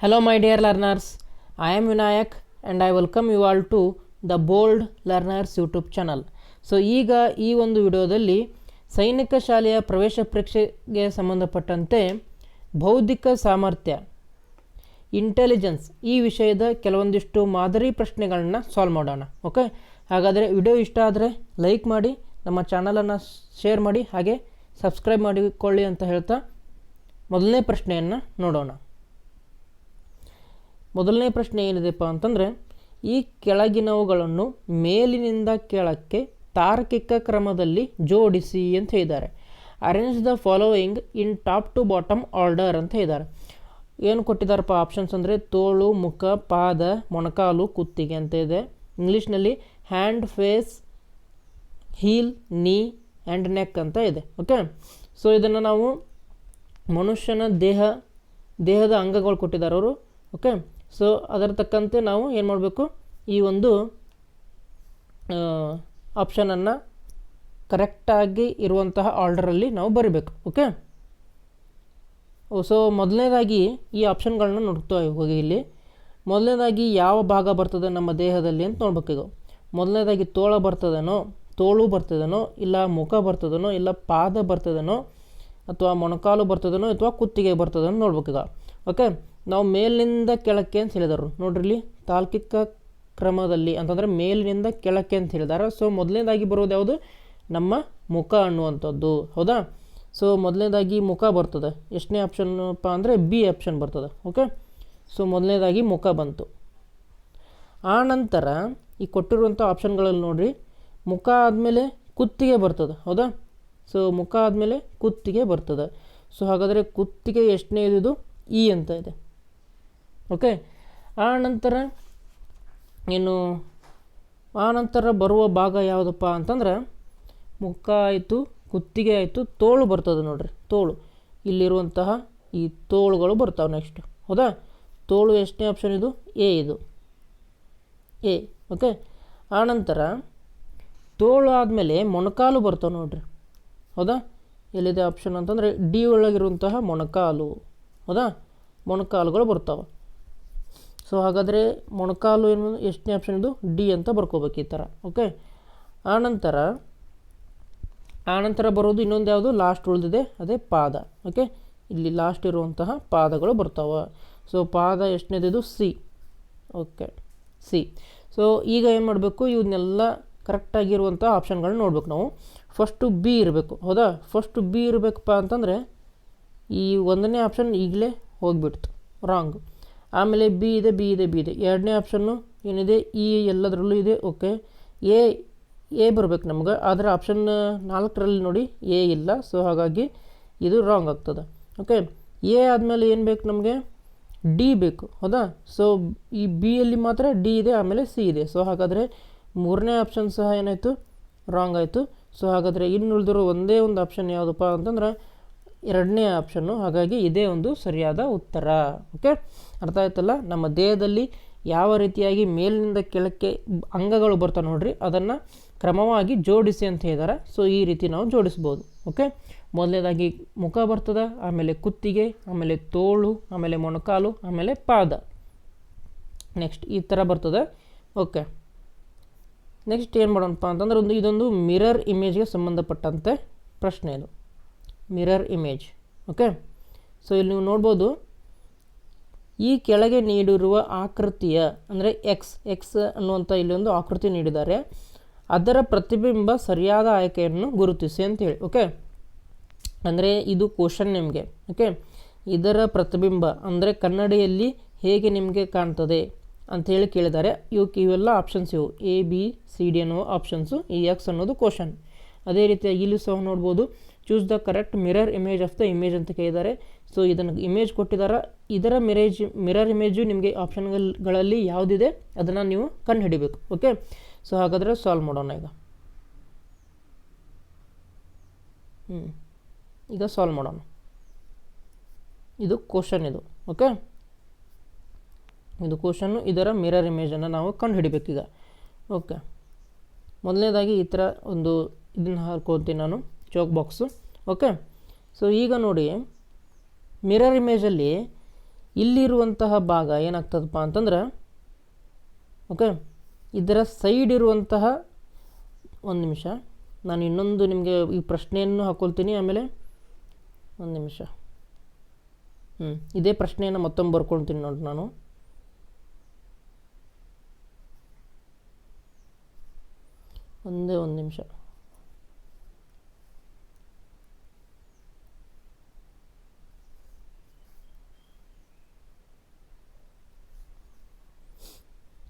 Hello, my dear learners. I am Vinayak and I welcome you all to the Bold Learners YouTube channel so ಈಗ ಈ ಒಂದು ವಿಡಿಯೋದಲ್ಲಿ ಸೈನಿಕ ಶಾಲೆಯ ಪ್ರವೇಶ ಪರೀಕ್ಷೆಗೆ ಸಂಬಂಧಪಟ್ಟಂತೆ ಬೌದ್ಧಿಕ ಸಾಮರ್ಥ್ಯ ಇಂಟೆಲಿಜೆನ್ಸ್ ಈ ವಿಷಯದ ಕೆಲವೊಂದಿಷ್ಟು ಮಾದರಿ ಪ್ರಶ್ನೆಗಳನ್ನ ಸಾಲ್ವ್ ಮಾಡೋಣ ಓಕೆ ಹಾಗಾದರೆ ವಿಡಿಯೋ ಇಷ್ಟ ಆದರೆ ಲೈಕ್ ಮಾಡಿ ನಮ್ಮ ಚಾನಲನ್ನು ಶೇರ್ ಮಾಡಿ ಹಾಗೆ ಸಬ್ಸ್ಕ್ರೈಬ್ ಮಾಡಿಕೊಳ್ಳಿ ಅಂತ ಹೇಳ್ತಾ ಮೊದಲನೇ ಪ್ರಶ್ನೆಯನ್ನು ನೋಡೋಣ. ಮೊದಲನೇ ಪ್ರಶ್ನೆ ಏನಿದೆಪ್ಪ ಅಂತಂದರೆ, ಈ ಕೆಳಗಿನವುಗಳನ್ನು ಮೇಲಿನಿಂದ ಕೆಳಕ್ಕೆ ತಾರ್ಕಿಕ ಕ್ರಮದಲ್ಲಿ ಜೋಡಿಸಿ ಅಂತ ಹೇಳಿದ್ದಾರೆ. Arrange the following in top to bottom order ಅಂತ ಹೇಳಿದ್ದಾರೆ. ಏನು ಕೊಟ್ಟಿದ್ದಾರಪ್ಪ ಆಪ್ಷನ್ಸ್ ಅಂದರೆ, ತೋಳು, ಮುಖ, ಪಾದ, ಮೊಣಕಾಲು, ಕುತ್ತಿಗೆ ಅಂತ ಇದೆ. ಇಂಗ್ಲೀಷ್ನಲ್ಲಿ hand face heel knee and neck ಅಂತ ಇದೆ. ಓಕೆ ಸೊ ಇದನ್ನು ನಾವು ಮನುಷ್ಯನ ದೇಹ, ದೇಹದ ಅಂಗಗಳು ಕೊಟ್ಟಿದ್ದಾರೆ ಅವರು. ಓಕೆ ಸೊ ಅದರ ತಕ್ಕಂತೆ ನಾವು ಏನು ಮಾಡಬೇಕು? ಈ ಒಂದು ಆಪ್ಷನನ್ನು ಕರೆಕ್ಟಾಗಿ ಇರುವಂತಹ ಆರ್ಡರಲ್ಲಿ ನಾವು ಬರೀಬೇಕು ಓಕೆ ಸೊ ಮೊದಲನೇದಾಗಿ ಈ ಆಪ್ಷನ್ಗಳನ್ನ ನೋಡ್ತಾ ಹೋಗಿ ಇಲ್ಲಿ. ಮೊದಲನೇದಾಗಿ ಯಾವ ಭಾಗ ಬರ್ತದೆ ನಮ್ಮ ದೇಹದಲ್ಲಿ ಅಂತ ನೋಡ್ಬೇಕು ಈಗ. ಮೊದಲನೇದಾಗಿ ತೋಳ ಬರ್ತದೇನೋ, ತೋಳು ಬರ್ತದೇನೋ, ಇಲ್ಲ ಮುಖ ಬರ್ತದೇನೋ, ಇಲ್ಲ ಪಾದ ಬರ್ತದೇನೋ, ಅಥವಾ ಮೊಣಕಾಲು ಬರ್ತದೇನೋ, ಅಥವಾ ಕುತ್ತಿಗೆ ಬರ್ತದೇನೋ ಈಗ ಓಕೆ ನಾವು ಮೇಲಿನಿಂದ ಕೆಳಕ್ಕೆ ಅಂತ ಹೇಳಿದರು. ನೋಡ್ರಿ ತಾರ್ಕಿಕ ಕ್ರಮದಲ್ಲಿ ಅಂತಂದರೆ ಮೇಲಿನಿಂದ ಕೆಳಕ್ಕೆ ಅಂತ ಹೇಳಿದಾರೆ ಸೊ ಮೊದಲನೇದಾಗಿ ಬರೋದು ಯಾವುದು? ನಮ್ಮ ಮುಖ ಅನ್ನುವಂಥದ್ದು. ಹೌದಾ? ಸೊ ಮೊದಲನೇದಾಗಿ ಮುಖ ಬರ್ತದೆ. ಎಷ್ಟನೇ ಆಪ್ಷನ್ಪ್ಪ ಅಂದರೆ ಬಿ ಆಪ್ಷನ್ ಬರ್ತದೆ. ಓಕೆ ಸೊ ಮೊದಲನೇದಾಗಿ ಮುಖ ಬಂತು. ಆ ನಂತರ ಈ ಕೊಟ್ಟಿರುವಂಥ ಆಪ್ಷನ್ಗಳಲ್ಲಿ ನೋಡಿರಿ, ಮುಖ ಆದಮೇಲೆ ಕುತ್ತಿಗೆ ಬರ್ತದೆ. ಹೌದಾ? ಸೊ ಮುಖ ಆದಮೇಲೆ ಕುತ್ತಿಗೆ ಬರ್ತದೆ. ಸೊ ಹಾಗಾದರೆ ಕುತ್ತಿಗೆ ಎಷ್ಟನೇ ಇದು? ಇ ಅಂತ ಇದೆ. ಓಕೆ ಆ ನಂತರ ಏನು ಆ ನಂತರ ಬರುವ ಭಾಗ ಯಾವುದಪ್ಪ ಅಂತಂದ್ರೆ ಮುಖ ಆಯಿತು ಕುತ್ತಿಗೆ ಆಯಿತು, ತೋಳು ಬರ್ತದೆ ನೋಡ್ರಿ, ತೋಳು. ಇಲ್ಲಿರುವಂತಹ ಈ ತೋಳುಗಳು ಬರ್ತಾವೆ ನೆಕ್ಸ್ಟ್ ಹೌದಾ? ತೋಳು ಎಷ್ಟನೇ ಆಪ್ಷನ್ ಇದು? ಎ ಇದು. ಎ ಓಕೆ ಆನಂತರ ತೋಳು ಆದಮೇಲೆ ಮೊಣಕಾಲು ಬರ್ತಾವೆ ನೋಡ್ರಿ. ಹೌದಾ? ಎಲ್ಲಿದೆ ಆಪ್ಷನ್ ಅಂತಂದರೆ ಡಿ ಒಳಗಿರುವಂತಹ ಮೊಣಕಾಲು. ಹೌದಾ? ಮೊಣಕಾಲುಗಳು ಬರ್ತಾವೆ. ಸೊ ಹಾಗಾದರೆ ಮೊಣಕಾಲು ಏನು ಎಷ್ಟನೇ ಆಪ್ಷನ್ ಇದು? ಡಿ ಅಂತ ಬರ್ಕೋಬೇಕು ಈ ಥರ ಓಕೆ ಆನಂತರ ಆನಂತರ ಬರೋದು ಇನ್ನೊಂದು ಯಾವುದು? ಲಾಸ್ಟ್ ಉಳಿದಿದೆ, ಅದೇ ಪಾದ ಓಕೆ ಇಲ್ಲಿ ಲಾಸ್ಟ್ ಇರುವಂತಹ ಪಾದಗಳು ಬರ್ತಾವೆ. ಸೊ ಪಾದ ಎಷ್ಟನೇದಿದು ಸಿ ಓಕೆ ಸಿ ಸೊ ಈಗ ಏನು ಮಾಡಬೇಕು? ಇವನ್ನೆಲ್ಲ ಕರೆಕ್ಟಾಗಿರುವಂಥ ಆಪ್ಷನ್ಗಳನ್ನ ನೋಡ್ಬೇಕು ನಾವು. ಫಸ್ಟು ಬಿ ಇರಬೇಕು, ಹೌದಾ? ಫಸ್ಟು ಬಿ ಇರಬೇಕಪ್ಪ ಅಂತಂದರೆ ಈ ಒಂದನೇ ಆಪ್ಷನ್ ಈಗಲೇ ಹೋಗಿಬಿಡ್ತು ರಾಂಗ್ ಆಮೇಲೆ ಬಿ ಇದೆ ಬಿ ಇದೆ ಬಿ ಇದೆ. ಎರಡನೇ ಆಪ್ಷನ್ನು ಏನಿದೆ? ಇ ಎಲ್ಲದರಲ್ಲೂ ಇದೆ. ಓಕೆ ಎ ಎ ಬರಬೇಕು ನಮ್ಗೆ. ಆದರೆ ಆಪ್ಷನ್ ನಾಲ್ಕರಲ್ಲಿ ನೋಡಿ ಎ ಇಲ್ಲ. ಸೊ ಹಾಗಾಗಿ ಇದು ರಾಂಗ್ ಆಗ್ತದೆ. ಓಕೆ ಎ ಆದಮೇಲೆ ಏನು ಬೇಕು ನಮಗೆ? ಡಿ ಬೇಕು. ಹೌದಾ? ಸೊ ಈ ಬಿಯಲ್ಲಿ ಮಾತ್ರ ಡಿ ಇದೆ, ಆಮೇಲೆ ಸಿ ಇದೆ. ಸೊ ಹಾಗಾದರೆ ಮೂರನೇ ಆಪ್ಷನ್ ಸಹ ಏನಾಯಿತು? ರಾಂಗ್ ಆಯಿತು. ಸೊ ಹಾಗಾದರೆ ಇನ್ನು ಉಳಿದಿರೋ ಒಂದೇ ಒಂದು ಆಪ್ಷನ್ ಯಾವುದಪ್ಪ ಅಂತಂದ್ರೆ ಎರಡನೇ ಆಪ್ಷನ್ನು ಹಾಗಾಗಿ ಇದೇ ಒಂದು ಸರಿಯಾದ ಉತ್ತರ. ಓಕೆ ಅರ್ಥ ಆಯ್ತಲ್ಲ? ನಮ್ಮ ದೇಹದಲ್ಲಿ ಯಾವ ರೀತಿಯಾಗಿ ಮೇಲಿನಿಂದ ಕೆಳಕ್ಕೆ ಅಂಗಗಳು ಬರ್ತಾವೆ ನೋಡ್ರಿ, ಅದನ್ನು ಕ್ರಮವಾಗಿ ಜೋಡಿಸಿ ಅಂತ ಹೇಳಿದ್ದಾರೆ ಸೊ ಈ ರೀತಿ ನಾವು ಜೋಡಿಸ್ಬೋದು ಓಕೆ ಮೊದಲನೇದಾಗಿ ಮುಖ ಬರ್ತದೆ, ಆಮೇಲೆ ಕುತ್ತಿಗೆ, ಆಮೇಲೆ ತೋಳು, ಆಮೇಲೆ ಮೊಣಕಾಲು, ಆಮೇಲೆ ಪಾದ. ನೆಕ್ಸ್ಟ್ ಈ ಥರ ಬರ್ತದೆ ಓಕೆ ನೆಕ್ಸ್ಟ್ ಏನು ಮಾಡೋಣಪ್ಪ ಅಂತಂದ್ರೆ, ಒಂದು ಇದೊಂದು ಮಿರರ್ ಇಮೇಜ್ಗೆ ಸಂಬಂಧಪಟ್ಟಂತೆ ಪ್ರಶ್ನೆ ಇದು. ಮಿರರ್ ಇಮೇಜ್ ಓಕೆ ಸೊ ಇಲ್ಲಿ ನೀವು ನೋಡ್ಬೋದು ಈ ಕೆಳಗೆ ನೀಡಿರುವ ಆಕೃತಿಯ, ಅಂದರೆ ಎಕ್ಸ್ ಎಕ್ಸ್ ಅನ್ನುವಂಥ ಇಲ್ಲೊಂದು ಆಕೃತಿ ನೀಡಿದ್ದಾರೆ. ಅದರ ಪ್ರತಿಬಿಂಬ ಸರಿಯಾದ ಆಯ್ಕೆಯನ್ನು ಗುರುತಿಸಿ ಅಂತೇಳಿ ಓಕೆ ಅಂದರೆ ಇದು ಕ್ವಶನ್ ನಿಮಗೆ ಓಕೆ ಇದರ ಪ್ರತಿಬಿಂಬ, ಅಂದರೆ ಕನ್ನಡಿಯಲ್ಲಿ ಹೇಗೆ ನಿಮಗೆ ಕಾಣ್ತದೆ ಅಂಥೇಳಿ ಕೇಳಿದ್ದಾರೆ. ಇವಕ್ಕೆ ಇವೆಲ್ಲ ಆಪ್ಷನ್ಸ್ ಇವು. ಎ ಬಿ ಸಿ ಡಿ ಅನ್ನೋ ಆಪ್ಷನ್ಸು ಈ ಎಕ್ಸ್ ಅನ್ನೋದು ಕ್ವಶನ್ ಅದೇ ರೀತಿಯಾಗಿ ಇಲ್ಲಿ ಸಹ ನೋಡ್ಬೋದು. Choose the correct mirror image of the image ಅಂತ ಕೇಳಿದ್ದಾರೆ. ಸೊ ಇದನ್ನು ಇಮೇಜ್ ಕೊಟ್ಟಿದ್ದಾರೆ ಇದರ ಮಿರೇಜ್ ಮಿರರ್ ಇಮೇಜು ನಿಮಗೆ ಆಪ್ಷನ್ಗಳಲ್ಲಿ ಯಾವುದಿದೆ, ಅದನ್ನು ನೀವು ಕಂಡು ಹಿಡಿಬೇಕು ಓಕೆ ಸೊ ಹಾಗಾದರೆ ಸಾಲ್ವ್ ಮಾಡೋಣ ಈಗ. ಹ್ಞೂ ಈಗ ಸಾಲ್ವ್ ಮಾಡೋಣ. ಇದು ಕ್ವಶನ್ ಇದು. ಓಕೆ ಇದು ಕ್ವಶನ್ನು ಇದರ ಮಿರರ್ ಇಮೇಜನ್ನು ನಾವು ಕಂಡು ಹಿಡಿಬೇಕೀಗ ಓಕೆ ಮೊದಲನೇದಾಗಿ ಈ ಥರ ಒಂದು ಇದನ್ನು ಹಾಕ್ಕೊಳ್ತೀನಿ ನಾನು. ಚೌಕ್ ಬಾಕ್ಸು ಓಕೆ ಸೊ ಈಗ ನೋಡಿ ಮಿರರ್ ಇಮೇಜಲ್ಲಿ ಇಲ್ಲಿರುವಂತಹ ಭಾಗ ಏನಾಗ್ತದಪ್ಪ ಅಂತಂದ್ರೆ ಓಕೆ ಇದರ ಸೈಡ್ ಇರುವಂತಹ ಒಂದು ನಿಮಿಷ. ನಾನು ಇನ್ನೊಂದು ನಿಮಗೆ ಈ ಪ್ರಶ್ನೆಯನ್ನು ಹಾಕೊಳ್ತೀನಿ. ಆಮೇಲೆ ಒಂದು ನಿಮಿಷ. ಹ್ಞೂ ಇದೇ ಪ್ರಶ್ನೆಯನ್ನು ಮತ್ತೊಮ್ಮೆ ಬರ್ಕೊಳ್ತೀನಿ ನೋಡಿ ನಾನು. ಒಂದೇ ಒಂದು ನಿಮಿಷ.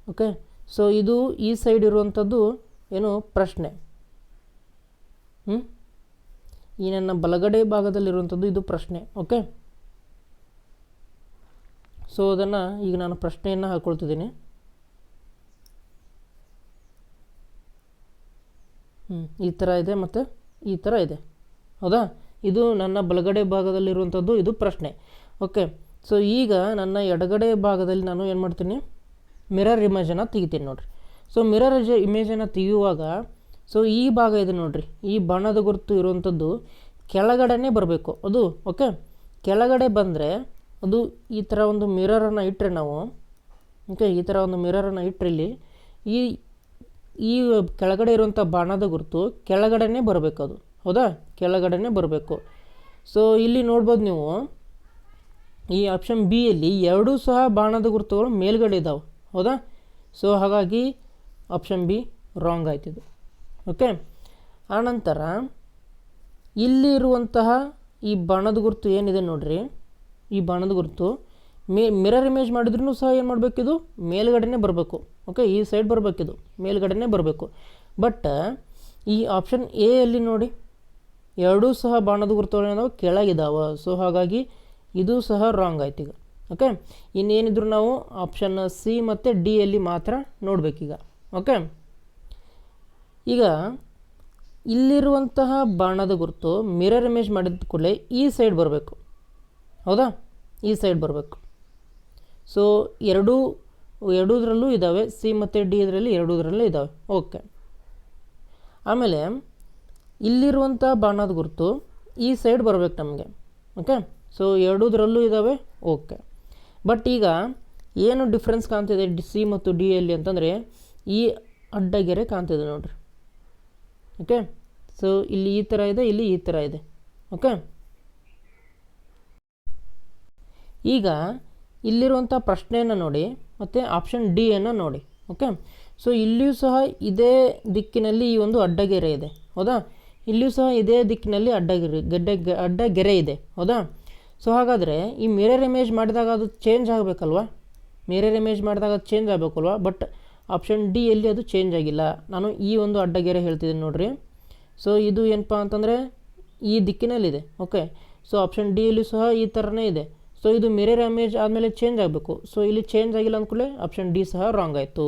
ಓಕೆ? ಸೊ ಇದು ಈ ಸೈಡ್ ಇರುವಂಥದ್ದು ಏನು? ಪ್ರಶ್ನೆ. ಹ್ಞೂ ಈ ನನ್ನ ಬಲಗಡೆ ಭಾಗದಲ್ಲಿರುವಂಥದ್ದು ಇದು ಪ್ರಶ್ನೆ, ಓಕೆ? ಸೊ ಅದನ್ನು ಈಗ ನಾನು ಪ್ರಶ್ನೆಯನ್ನು ಹಾಕ್ಕೊಳ್ತಿದ್ದೀನಿ ಹ್ಞೂ ಈ ಥರ ಇದೆ ಮತ್ತು ಈ ಥರ ಇದೆ. ಹೌದಾ? ಇದು ನನ್ನ ಬಲಗಡೆ ಭಾಗದಲ್ಲಿರುವಂಥದ್ದು ಇದು ಪ್ರಶ್ನೆ, ಓಕೆ? ಸೊ ಈಗ ನನ್ನ ಎಡಗಡೆ ಭಾಗದಲ್ಲಿ ನಾನು ಏನು ಮಾಡ್ತೀನಿ? ಮಿರರ್ ಇಮೇಜನ್ನು ತೆಗಿತೀನಿ ನೋಡಿರಿ. ಸೊ ಮಿರರ್ ಇಮೇಜನ್ನು ತೆಗೆಯುವಾಗ ಸೊ ಈ ಭಾಗ ಇದೆ ನೋಡಿರಿ. ಈ ಬಣ್ಣದ ಗುರುತು ಇರುವಂಥದ್ದು ಕೆಳಗಡೆನೇ ಬರಬೇಕು. ಅದು ಓಕೆ ಕೆಳಗಡೆ ಬಂದರೆ, ಅದು ಈ ಥರ ಒಂದು ಮಿರರನ್ನು ಇಟ್ಟರೆ ನಾವು ಓಕೆ ಈ ಥರ ಒಂದು ಮಿರರನ್ನು ಇಟ್ಟರೆ ಇಲ್ಲಿ ಈ ಈ ಕೆಳಗಡೆ ಇರುವಂಥ ಬಾಣದ ಗುರುತು ಕೆಳಗಡೆನೇ ಬರಬೇಕು ಅದು. ಹೌದಾ? ಕೆಳಗಡೆನೇ ಬರಬೇಕು. ಸೊ ಇಲ್ಲಿ ನೋಡ್ಬೋದು ನೀವು, ಈ ಆಪ್ಷನ್ ಬಿಯಲ್ಲಿ ಎರಡೂ ಸಹ ಬಾಣದ ಗುರುತುಗಳು ಮೇಲ್ಗಡೆ ಇದ್ದಾವೆ ಹೌದಾ? ಸೊ ಹಾಗಾಗಿ ಆಪ್ಷನ್ ಬಿ ರಾಂಗ್ ಆಯ್ತಿದು ಓಕೆ ಆನಂತರ ಇಲ್ಲಿರುವಂತಹ ಈ ಬಾಣದ ಗುರುತು ಏನಿದೆ ನೋಡ್ರಿ? ಈ ಬಾಣದ ಗುರುತು, ಮೇ ಮಿರರ್ ಇಮೇಜ್ ಮಾಡಿದ್ರೂ ಸಹ ಏನು ಮಾಡಬೇಕಿದು ಮೇಲ್ಗಡೆನೇ ಬರಬೇಕು. ಓಕೆ ಈ ಸೈಡ್ ಬರಬೇಕಿದು ಮೇಲ್ಗಡೆನೇ ಬರಬೇಕು. ಬಟ್ ಈ ಆಪ್ಷನ್ ಎ ಅಲ್ಲಿ ನೋಡಿ, ಎರಡೂ ಸಹ ಬಾಣದ ಗುರುತುಗಳು ಏನಾವು ಕೆಳಗಿದಾವೆ. ಸೊ ಹಾಗಾಗಿ, ಇದು ಸಹ ರಾಂಗ್ ಆಯ್ತು ಈಗ. ಓಕೆ ಇನ್ನೇನಿದ್ರು ನಾವು ಆಪ್ಷನ್ ಸಿ ಮತ್ತು ಡಿ ಅಲ್ಲಿ ಮಾತ್ರ ನೋಡಬೇಕೀಗ. ಓಕೆ ಈಗ ಇಲ್ಲಿರುವಂತಹ ಬಾಣದ ಗುರುತು ಮಿರರ್ ಇಮೇಜ್ ಮಾಡಿದ ಕೂಡಲೇ ಈ ಸೈಡ್ ಬರಬೇಕು. ಹೌದಾ? ಈ ಸೈಡ್ ಬರಬೇಕು. ಸೊ ಎರಡೂ, ಎರಡೂದರಲ್ಲೂ ಇದ್ದಾವೆ ಸಿ ಮತ್ತು ಡಿ ಇದರಲ್ಲಿ ಎರಡೂದರಲ್ಲೂ ಇದ್ದಾವೆ ಓಕೆ ಆಮೇಲೆ ಇಲ್ಲಿರುವಂಥ ಬಾಣದ ಗುರುತು ಈ ಸೈಡ್ ಬರಬೇಕು ನಮಗೆ. ಓಕೆ ಸೊ ಎರಡೂದ್ರಲ್ಲೂ ಇದ್ದಾವೆ ಓಕೆ ಬಟ್ ಈಗ ಏನು ಡಿಫ್ರೆನ್ಸ್ ಕಾಣ್ತಿದೆ ಡಿ ಸಿ ಮತ್ತು ಡಿ ಎಲ್ಲಿ ಅಂತಂದರೆ ಈ ಅಡ್ಡಗೆರೆ ಕಾಣ್ತಿದೆ ನೋಡ್ರಿ. ಓಕೆ ಸೊ ಇಲ್ಲಿ ಈ ಥರ ಇದೆ, ಇಲ್ಲಿ ಈ ಥರ ಇದೆ. ಓಕೆ ಈಗ ಇಲ್ಲಿರುವಂಥ ಪ್ರಶ್ನೆಯನ್ನು ನೋಡಿ, ಮತ್ತು ಆಪ್ಷನ್ ಡಿ ಅನ್ನು ನೋಡಿ. ಓಕೆ ಸೊ ಇಲ್ಲಿಯೂ ಸಹ ಇದೇ ದಿಕ್ಕಿನಲ್ಲಿ ಈ ಒಂದು ಅಡ್ಡಗೆರೆ ಇದೆ. ಹೌದಾ? ಇಲ್ಲಿಯೂ ಸಹ ಇದೇ ದಿಕ್ಕಿನಲ್ಲಿ ಅಡ್ಡಗೆರೆ ಗಡ್ಡೆ ಅಡ್ಡಗೆರೆ ಇದೆ. ಹೌದಾ? ಸೊ ಹಾಗಾದರೆ ಈ ಮಿರರ್ ಇಮೇಜ್ ಮಾಡಿದಾಗ ಅದು ಚೇಂಜ್ ಆಗಬೇಕಲ್ವ? ಮಿರರ್ ಇಮೇಜ್ ಮಾಡಿದಾಗ ಅದು ಚೇಂಜ್ ಆಗಬೇಕಲ್ವ? ಬಟ್ ಆಪ್ಷನ್ ಡಿ ಎಲ್ಲಿ ಅದು ಚೇಂಜ್ ಆಗಿಲ್ಲ. ನಾನು ಈ ಒಂದು ಅಡ್ಡಗೆರೆ ಹೇಳ್ತಿದ್ದೀನಿ ನೋಡಿರಿ. ಸೊ ಇದು ಏನಪ್ಪ ಅಂತಂದರೆ ಈ ದಿಕ್ಕಿನಲ್ಲಿದೆ ಓಕೆ ಸೊ ಆಪ್ಷನ್ ಡಿಯಲ್ಲಿ ಸಹ ಈ ಥರನೇ ಇದೆ. ಸೊ ಇದು ಮಿರರ್ ಇಮೇಜ್ ಆದಮೇಲೆ ಚೇಂಜ್ ಆಗಬೇಕು. ಸೊ ಇಲ್ಲಿ ಚೇಂಜ್ ಆಗಿಲ್ಲ ಅಂದ್ಕೊಳ್ಳಿ ಆಪ್ಷನ್ ಡಿ ಸಹ ರಾಂಗ್ ಆಯಿತು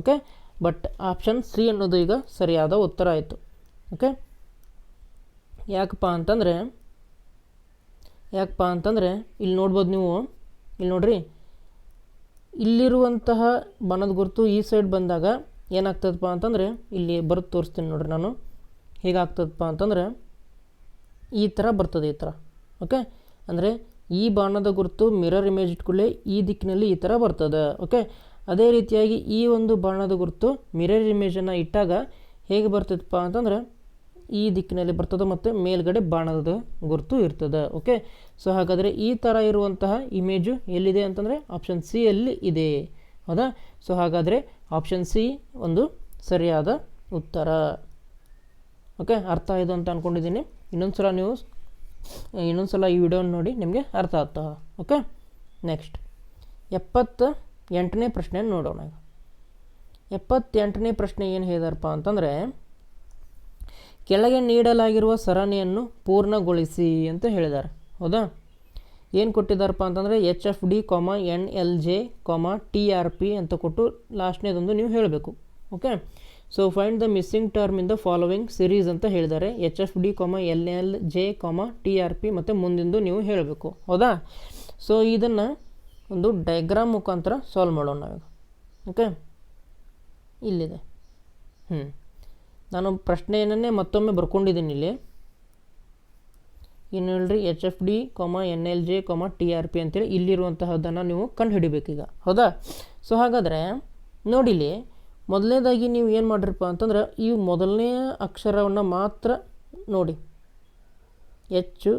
ಓಕೆ ಬಟ್ ಆಪ್ಷನ್ ಸಿ ಅನ್ನೋದು ಈಗ ಸರಿಯಾದ ಉತ್ತರ ಆಯಿತು ಓಕೆ ಯಾಕಪ್ಪ ಅಂತಂದರೆ ಯಾಕಪ್ಪ ಅಂತಂದರೆ ಇಲ್ಲಿ ನೋಡ್ಬೋದು ನೀವು. ಇಲ್ಲಿ ನೋಡ್ರಿ. ಇಲ್ಲಿರುವಂತಹ ಬಣ್ಣದ ಗುರುತು ಈ ಸೈಡ್ ಬಂದಾಗ ಏನಾಗ್ತದಪ್ಪ ಅಂತಂದರೆ ಇಲ್ಲಿ ಬರೆದು ತೋರಿಸ್ತೀನಿ ನೋಡ್ರಿ ನಾನು. ಹೇಗಾಗ್ತದಪ್ಪ ಅಂತಂದರೆ ಈ ಥರ ಬರ್ತದೆ ಈ ಥರ ಓಕೆ ಅಂದರೆ ಈ ಬಾಣದ ಗುರುತು ಮಿರರ್ ಇಮೇಜ್ ಇಟ್ಕೊಳ್ಳಿ ಈ ದಿಕ್ಕಿನಲ್ಲಿ ಈ ಥರ ಬರ್ತದೆ. ಓಕೆ ಅದೇ ರೀತಿಯಾಗಿ ಈ ಒಂದು ಬಾಣದ ಗುರುತು ಮಿರರ್ ಇಮೇಜನ್ನು ಇಟ್ಟಾಗ ಹೇಗೆ ಬರ್ತದಪ್ಪ ಅಂತಂದರೆ ಈ ದಿಕ್ಕಿನಲ್ಲಿ ಬರ್ತದೆ ಮತ್ತು ಮೇಲ್ಗಡೆ ಬಾಣದ ಗುರುತು ಇರ್ತದೆ ಓಕೆ ಸೊ ಹಾಗಾದರೆ ಈ ಥರ ಇರುವಂತಹ ಇಮೇಜು ಎಲ್ಲಿದೆ ಅಂತಂದರೆ ಆಪ್ಷನ್ ಸಿ ಅಲ್ಲಿ ಇದೆ. ಹೌದಾ? ಸೊ ಹಾಗಾದರೆ ಆಪ್ಷನ್ ಸಿ ಒಂದು ಸರಿಯಾದ ಉತ್ತರ. ಓಕೆ ಅರ್ಥ ಆಯಿತು ಅಂತ ಅಂದ್ಕೊಂಡಿದ್ದೀನಿ ಇನ್ನೊಂದು ಸಲ ನೀವು ಇನ್ನೊಂದು ಸಲ ಈ ವಿಡಿಯೋನ ನೋಡಿ ನಿಮಗೆ ಅರ್ಥ ಆಗ್ತಾ ಓಕೆ ನೆಕ್ಸ್ಟ್ ಎಪ್ಪತ್ತ ಎಂಟನೇ ಪ್ರಶ್ನೆ ನೋಡೋಣ ಎಪ್ಪತ್ತೆಂಟನೇ ಪ್ರಶ್ನೆ ಏನು ಹೇಳಿದಾರಪ್ಪ ಅಂತಂದರೆ ಕೆಳಗೆ ನೀಡಲಾಗಿರುವ ಸರಣಿಯನ್ನು ಪೂರ್ಣಗೊಳಿಸಿ ಅಂತ ಹೇಳಿದ್ದಾರೆ. ಹೌದಾ? ಏನು ಕೊಟ್ಟಿದ್ದಾರಪ್ಪ ಅಂತಂದರೆ H F D comma N L J comma T R P ಅಂತ ಕೊಟ್ಟು ಲಾಸ್ಟ್ನೇದೊಂದು ನೀವು ಹೇಳಬೇಕು. Okay? So find the missing term in the following series ಅಂತ ಹೇಳಿದ್ದಾರೆ. H F D comma L L J comma T R P ಮತ್ತು ಮುಂದಿಂದು ನೀವು ಹೇಳಬೇಕು. ಹೌದಾ? ಸೊ ಇದನ್ನು ಒಂದು ಡಯಾಗ್ರಾಮ್ ಮುಖಾಂತರ ಸಾಲ್ವ್ ಮಾಡೋಣ ನಾವೀಗ. ಓಕೆ? ಇಲ್ಲಿದೆ. ಹ್ಞೂ ನಾನು ಪ್ರಶ್ನೆಯನ್ನೇ ಮತ್ತೊಮ್ಮೆ ಬರ್ಕೊಂಡಿದ್ದೀನಿ ಇಲ್ಲಿ. ಏನು ಹೇಳ್ರಿ H F D comma N L J comma T R P ಅಂತೇಳಿ ಇಲ್ಲಿರುವಂತಹದ್ದನ್ನು ನೀವು ಕಂಡು ಹಿಡಿಬೇಕೀಗ ಹೌದಾ? ಸೊ ಹಾಗಾದರೆ ನೋಡಿಲಿ, ಮೊದಲನೇದಾಗಿ ನೀವು ಏನು ಮಾಡಿರಪ್ಪ ಅಂತಂದ್ರೆ ಈ ಮೊದಲನೇ ಅಕ್ಷರವನ್ನು ಮಾತ್ರ ನೋಡಿ. ಎಚ್ಚು